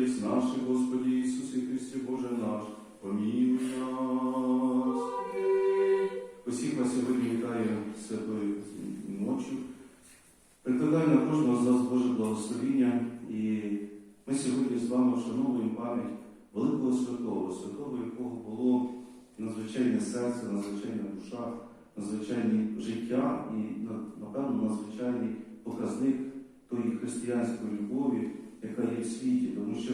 Отець наш, і Господи Ісусі Христі, Боже наш, помилуй нас. Усіх вас сьогодні вітаю святою ночі. Прикладаю на кожного з нас Боже благословіння. І ми сьогодні з вами вшановуємо пам'ять великого святого, святого, якого було надзвичайне серце, надзвичайна душа, надзвичайне життя і, напевно, надзвичайний показник тої християнської любові, яка є в світі, тому що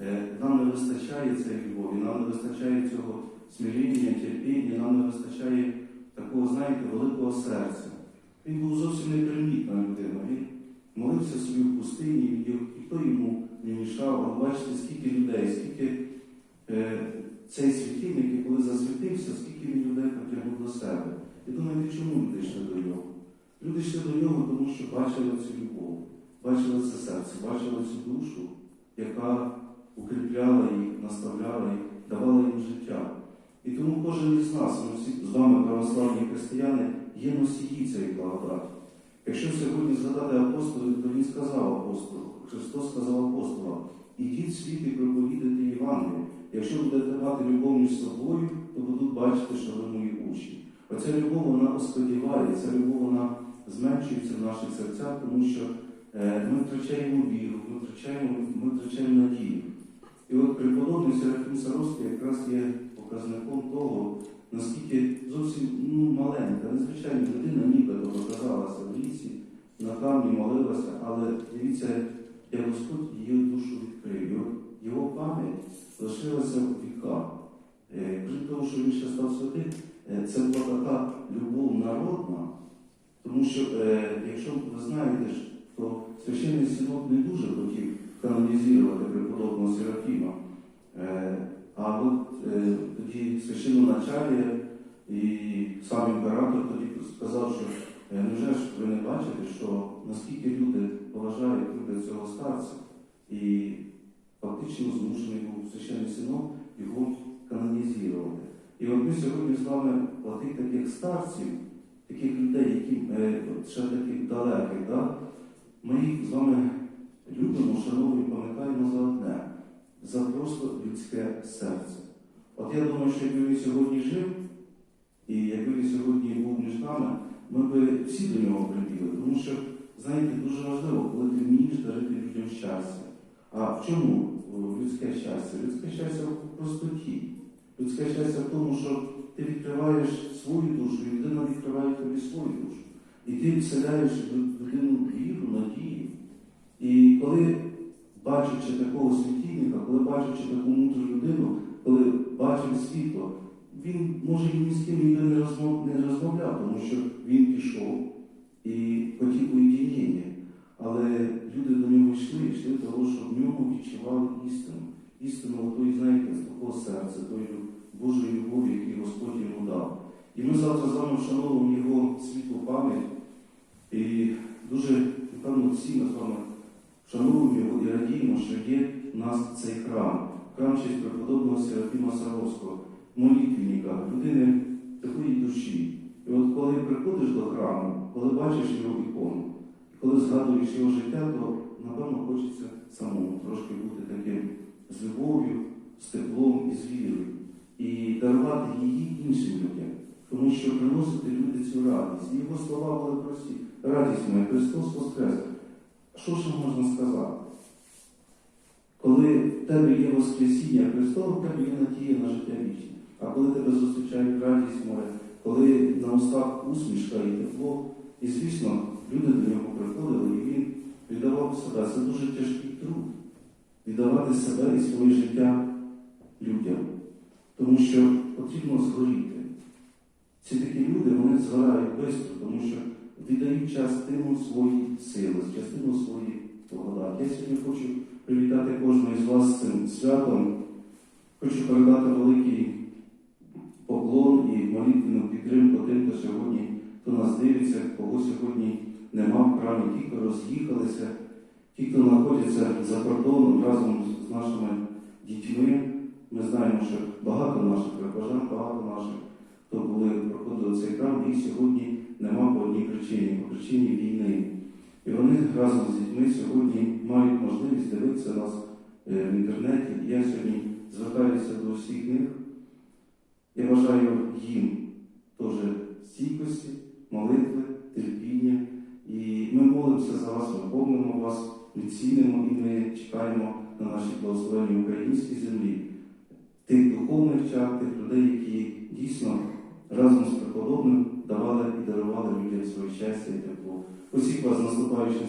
е, нам не вистачає цієї любові, нам не вистачає цього смиріння, терпіння, нам не вистачає такого, знаєте, великого серця. Він був зовсім непримітна людина. Він молився собі в пустині, і ніхто йому не мішав. А бачите, скільки людей, скільки е, цей світильник, і коли засвітився, скільки він людей потягнув до себе. І думаєте, чому люди йшли до нього? Люди йшли до нього, тому що бачили цю любов, бачили це серце, бачили цю душу, яка укріпляла їх, наставляла їх, давала їм життя. І тому кожен із нас, ми всі з вами, православні християни, є носії цієї благодаті. Якщо сьогодні згадати апостолів, то він сказав апостолу, Христос сказав апостолам, ідіть світ і проповідайте Євангеліє. Якщо будете мати любов між собою, то будуть бачити, що ви мої учні. Оця любов вона оскодіває, ця любов вона зменшується в наших серцях, тому що ми втрачаємо віру, ми втрачаємо, ми втрачаємо надію. І от преподобний Серафім Саровський якраз є показником того, наскільки зовсім ну, маленька, незвичайна людина нібито показалася в лісі, на камні молилася, але дивіться, як Господь її душу відкрив. Його, пам'ять лишилася в віках. Е, Крім того, що він ще став святим, е, це була така любов народна, тому що, е, якщо ви знаєте, священний синод не дуже хотів канонізувати преподобного Серафіма. Е, А от е, тоді священноначалія і сам імператор тоді сказав, що е, невже ж ви не бачите, що наскільки люди поважають люблять цього старця, і фактично змушений був священний синод його канонізувати. І от ми сьогодні з вами платить таких старців, таких людей, які ще таких далеких, да? Ми з вами любимо, шановні, пам'ятаємо за одне, за просто людське серце. От я думаю, що якби він сьогодні жив, і якби він сьогодні був між нами, ми б всі до нього прибігли. Тому що, знаєте, дуже важливо, коли ти вмієш дарити людям щастя. А в чому людське щастя? Людське щастя в простоті. Людське щастя в тому, що ти відкриваєш свою душу, і людина відкриває тобі свою душу. І ти вселяєш в людину віру, надію. І коли бачачи такого світильника, коли бачачи таку мудру людину, коли бачив світло, він може і ні з ким ніде не розмов- не розмовляв, тому що він пішов і хотів уєдинення. Але люди до нього йшли, йшли того, що в ньому відчували істину. Істину тої, знаєте, з такого серця, тої Божої вами вшановуємо його світлу пам'ять. І дуже, напевно, всі ми з вами вшановуємо його і радіємо, що є в нас цей храм, храм честь преподобного Серафіма Саровського, молитвенника, людини такої душі. І от коли приходиш до храму, коли бачиш його ікону, коли згадуєш його життя, то напевно хочеться самому трошки бути таким з любов'ю, з теплом і з вірою. І дарувати її іншим людям, тому що приносити люди цю радість. Його слова були прості. Радість моя, Христос Воскрес. Що ще можна сказати? Коли в тебе є Воскресіння Христове, в тебе є надія на життя вічне. А коли тебе зустрічають радість моя, коли на устах усмішка і тепло, і звісно, люди до нього приходили, і він віддавав себе. Це дуже тяжкий труд віддавати себе і своє життя людям. Тому що потрібно згоріти. Ці такі люди вони згорають швидко, тому що віддають частину своєї сили, частину своєї благодаті. Я сьогодні хочу привітати кожного із вас з цим святом. Хочу передати великий поклон і молитвену підтримку тим, хто сьогодні хто нас дивиться, кого сьогодні нема в храмі, ті, хто роз'їхалися, ті, хто знаходяться за кордоном разом з нашими дітьми. Ми знаємо, що багато наших прихожан, багато наших, хто були проходили цей храм, їх сьогодні нема по одній причині, по причині війни. І вони разом з дітьми сьогодні мають можливість дивитися нас е, в інтернеті. Я сьогодні звертаюся до всіх них. Я бажаю їм теж стійкості, молитви, терпіння. І ми молимося за вас, ми помнимо вас, ми цінимо і ми чекаємо на нашій благословенній українській землі тих духовних чар, тих людей, які дійсно разом з преподобним давали і дарували людям своє щастя і тепло. Усіх вас наступаючим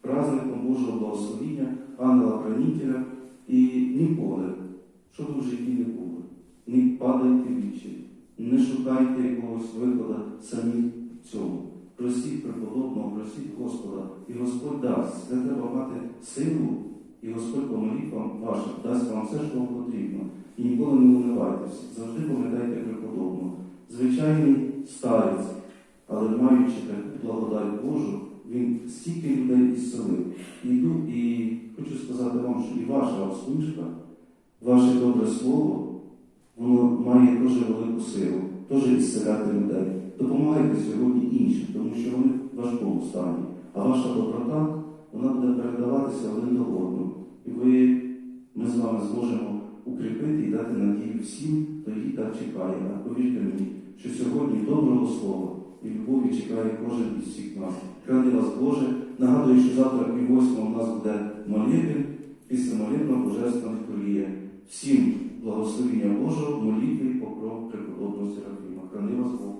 праздником Божого благословіння, ангела хранителя і ніколи, що в житті не було, не падайте вічі, не шукайте якогось виходу самі в цьому. Просіть преподобного, просіть Господа, і Господь дасть. Це треба мати силу, і Господь по молитвам вашим дасть вам все, що вам потрібно. І ніколи не унивайтеся. Завжди пам'ятайте. Звичайний старець, але маючи таку благодать Божу, він стільки людей ісцелив. І йду, і хочу сказати вам, що і ваша усмішка, ваше добре слово, воно має дуже велику силу, теж ісцеляти людей. Допомагайте сьогодні іншим, тому що вони в важкому стані. А ваша доброта, вона буде передаватися один до одного. І ви, ми з вами зможемо укріпити і дати надію всім, хто її так чекає. А повірте мені, що сьогодні доброго слова і любові чекає кожен із всіх нас. Храни вас, Боже, нагадую, що завтра і восьмого у нас буде молитви, після молитва Божественна Літургія. Всім благословіння Божого, молитви, покров, преподобного Серафіма. Храни вас Бог.